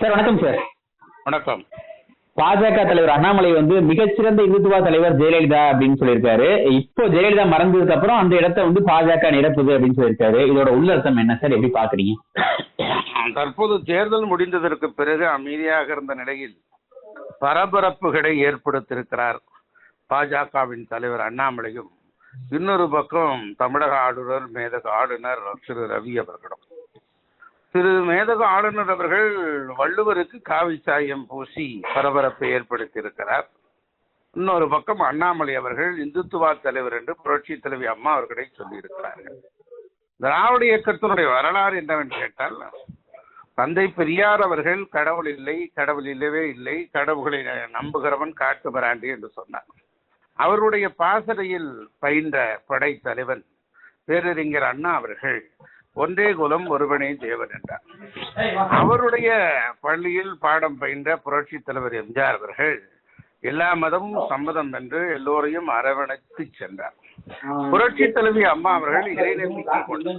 Sir வணக்கம் sir. வணக்கம். பாஜக தலைவர் அண்ணாமலை வந்து மிகச்சிறந்த இந்துத்துவா தலைவர் ஜெயலலிதா அப்படின்னு சொல்லியிருக்காரு. இப்போ ஜெயலலிதா மறந்ததுக்கு அப்புறம் அந்த இடத்தை வந்து பாஜக நிரப்புது அப்படின்னு சொல்லியிருக்காரு. இதோட உள்ளர்த்தம் என்ன சார்? எப்படி பாக்குறீங்க? தற்போது தேர்தல் முடிந்ததற்கு பிறகு அமைதியாக இருந்த நிலையில் பரபரப்புகளை ஏற்படுத்தியிருக்கிறார் பாஜகவின் தலைவர் அண்ணாமலையும். இன்னொரு பக்கம் தமிழக ஆளுநர் மேதக ஆளுநர் திரு ரவி அவர்களும். திரு மேதக ஆளுநர் அவர்கள் வள்ளுவருக்கு காவி சாயம் பூசி பரபரப்பை ஏற்படுத்தியிருக்கிறார். இன்னொரு பக்கம் அண்ணாமலை அவர்கள் இந்துத்துவா தலைவர் என்று புரட்சி தலைவி அம்மா அவர்களை சொல்லியிருக்கிறார்கள். திராவிட இயக்கத்தினுடைய வரலாறு என்னவென்று கேட்டால் தந்தை பெரியார் அவர்கள் கடவுள் இல்லை கடவுள் இல்லவே இல்லை கடவுளை நம்புகிறவன் காட்டு பராண்டி என்று சொன்னார். அவருடைய பாசறையில் பயின்ற படைத்தலைவன் பேரறிஞர் அண்ணா அவர்கள் ஒன்றே குலம் ஒருவனே தேவன் என்றார். அவருடைய பள்ளியில் பாடம் பயின்ற புரட்சி தலைவர் எம்ஜிஆர் அவர்கள் எல்லா மதமும் சம்மதம் என்று எல்லோரையும் அரவணைத்து சென்றார். புரட்சி தலைவி அம்மா அவர்கள் இறை நம்பிக்கை கொண்டு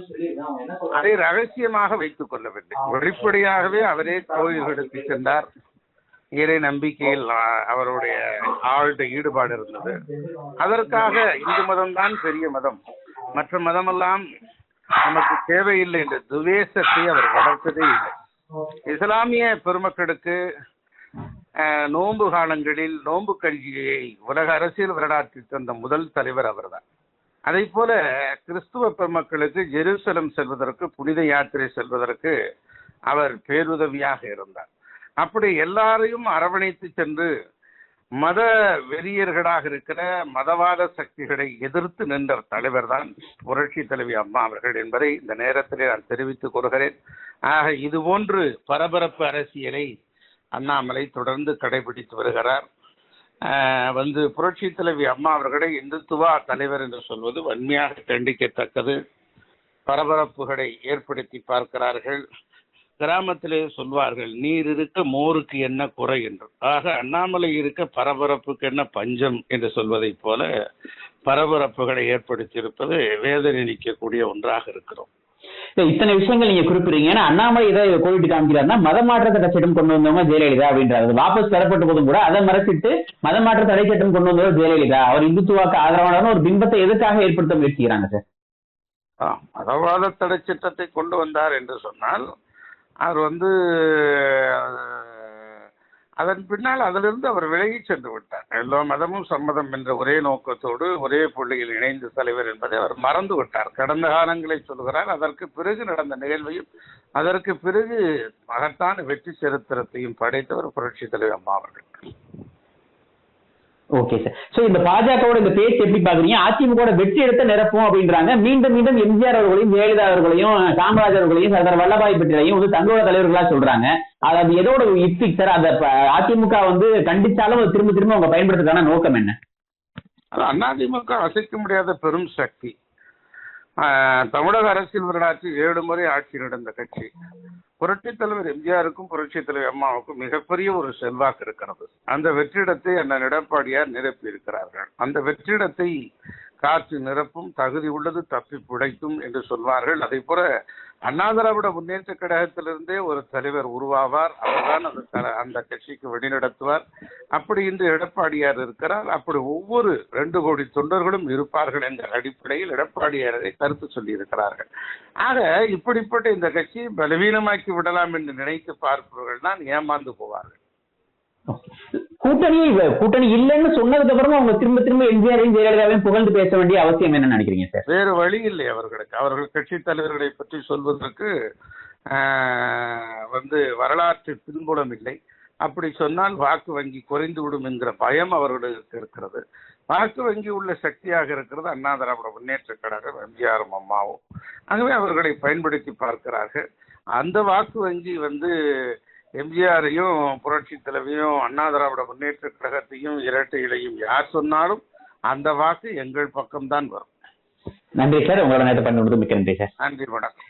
அதை ரகசியமாக வைத்துக் கொள்ளவில்லை. வெளிப்படையாகவே அவரே கோயில்களுக்கு சென்றார். இறை நம்பிக்கையில் அவருடைய ஆழ்ந்த ஈடுபாடு இருந்தது. அதற்காக இந்து மதம்தான் பெரிய மதம். மற்ற மதமெல்லாம் நமக்கு தேவையில்லை என்ற துவேஷத்தை அவர் வளர்த்ததே இல்லை. இஸ்லாமிய பெருமக்களுக்கு நோன்பு காலங்களில் நோன்பு கல்வியை உலக அரசியல் வரலாற்றில் தந்த முதல் தலைவர் அவர்தான். அதை போல கிறிஸ்துவ பெருமக்களுக்கு ஜெருசலம் செல்வதற்கு புனித யாத்திரை செல்வதற்கு அவர் பேருதவியாக இருந்தார். அப்படி எல்லாரையும் அரவணைத்து சென்று மத வெறியர்களாக இருக்கிற மதவாத சக்திகளை எதிர்த்து நின்ற தலைவர் தான் புரட்சி தலைவி அம்மா அவர்கள் என்பதை இந்த நேரத்திலே நான் தெரிவித்துக் கொள்கிறேன். ஆக இது போன்று பரபரப்பு அரசியலை அண்ணாமலை தொடர்ந்து கடைபிடித்து வருகிறார். வந்து புரட்சி தலைவி அம்மா அவர்களை இந்துத்துவா தலைவர் என்று சொல்வது வன்மையாக கண்டிக்கத்தக்கது. பரபரப்புகளை ஏற்படுத்தி பார்க்கிறார்கள். கிராமத்திலே சொல்வார்கள் நீர் இருக்க மோருக்கு என்ன குறை? என்று. ஆக அண்ணாமலை இருக்க பரபரப்புக்கு என்ன பஞ்சம் என்று சொல்வதைப் போல பரபரப்புகளை ஏற்படுத்தியிருப்பது வேதனை நிற்கக்கூடிய ஒன்றாக இருக்கிறோம். இத்தனை விஷயங்கள் நீங்க குறிப்பிடுறீங்க. ஏன்னா அண்ணாமலை இதை கோடிட்டு காமிக்கிறாருன்னா மத மாற்ற தடை சட்டம் கொண்டு வந்தவங்க ஜெயலலிதா அப்படின்றாரு. வாபஸ் பெறப்பட்ட போதும் கூட அதை மறைச்சிட்டு மத மாற்ற தடை சட்டம் கொண்டு வந்தவர் ஜெயலலிதா. அவர் இந்துத்துவாக்கு ஆதரவான ஒரு பிம்பத்தை எதுக்காக ஏற்படுத்த முயற்சிக்கிறாங்க சார்? மதவாத தடை சட்டத்தை கொண்டு வந்தார் என்று சொன்னால் அவர் வந்து அதன் பின்னால் அதிலிருந்து அவர் விலகி சென்று விட்டார். எல்லா மதமும் சம்மதம் என்ற ஒரே நோக்கத்தோடு ஒரே புள்ளியில் இணைந்த தலைவர் என்பதை அவர் மறந்து விட்டார். கடந்த காலங்களை சொல்கிறார் அதற்கு பிறகு நடந்த நிகழ்வையும் அதற்கு பிறகு மகத்தான வெற்றி சரித்திரத்தையும் படைத்தவர் புரட்சி தலைவர் அம்மா அவர்கள். ஓகே சார் சோ இந்த பாஜகவோட இந்த பேச்சு எப்படி பாக்குறீங்க அதிமுக வெற்றி எடுத்த நிரப்பும் அப்படின்றாங்க. மீண்டும் மீண்டும் எம்ஜிஆர் அவர்களையும் ஜெயலலிதா அவர்களையும் காமராஜர் அவர்களையும் சர்தார் வல்லபாய் பட்டேலையும் வந்து தங்களோட தலைவர்களா சொல்றாங்க. அது அது எதோட யுக்தி சார் அந்த ப- அதிமுக வந்து கண்டிச்சாலும் அது திரும்ப திரும்ப அவங்க பயன்படுத்துறதுக்கான நோக்கம் என்ன? அது அதிமுக அசைக்க முடியாத பெரும் சக்தி. தமிழக அரசியல் வரலாற்றில் ஏழு முறை ஆட்சி நடந்த கட்சி. புரட்சி தலைவர் எம்ஜிஆருக்கும் புரட்சி தலைவர் அம்மாவுக்கும் மிகப்பெரிய ஒரு செல்வாக்கு இருக்கிறது. அந்த வெற்றிடத்தை அண்ணன் எடப்பாடியார் நிரப்பி இருக்கிறார்கள் அந்த வெற்றிடத்தை காற்று நிரப்பும் தகுதி உள்ளது தப்பி பிழைக்கும் என்று சொல்வார்கள். அதே போல அண்ணா திராவிட முன்னேற்ற கழகத்திலிருந்தே ஒரு தலைவர் உருவாவார். அவர்தான் அந்த த- அந்த கட்சிக்கு வழிநடத்துவார் அப்படி இன்று எடப்பாடியார் இருக்கிறார். அப்படி ஒவ்வொரு ரெண்டு கோடி தொண்டர்களும் இருப்பார்கள் என்ற அடிப்படையில் எடப்பாடியாரை கருத்து சொல்லியிருக்கிறார்கள். ஆக இப்படிப்பட்ட இந்த கட்சியை பலவீனமாக்கி விடலாம் என்று நினைத்து பார்ப்பவர்கள் தான் ஏமாந்து போவார்கள். கூட்டணி கூட்டணி இல்லைன்னு சொன்னதுக்கு அப்புறமா அவங்க திரும்ப திரும்ப எம்ஜிஆரையும் ஜெயலலிதாவையும் புகழ்ந்து பேச வேண்டிய அவசியம் என்ன நினைக்கிறீங்க சார்? வேறு வழி இல்லை அவர்களுக்கு. அவர்கள் கட்சி தலைவர்களை பற்றி சொல்வதற்கு ஆஹ், வந்து வரலாற்று பின்புலம் இல்லை. அப்படி சொன்னால் வாக்கு வங்கி குறைந்து விடும் என்கிற பயம் அவர்களுக்கு இருக்கிறது. வாக்கு வங்கி உள்ள சக்தியாக இருக்கிறது அண்ணா திராவிட முன்னேற்ற கழகம் எம்ஜிஆரும் அம்மாவும். ஆகவே அவர்களை பயன்படுத்தி பார்க்கிறார்கள். அந்த வாக்கு வங்கி வந்து எம்ஜிஆரையும் புரட்சி தலைவியும் அண்ணா திராவிட முன்னேற்ற கழகத்தையும் இரட்டை இலையும் யார் சொன்னாலும் அந்த வாக்கு எங்கள் பக்கம்தான் வரும். நன்றி சார். உங்களோட நேரத்தை பண்ணி மிக்க நன்றி சார். நன்றி வணக்கம்.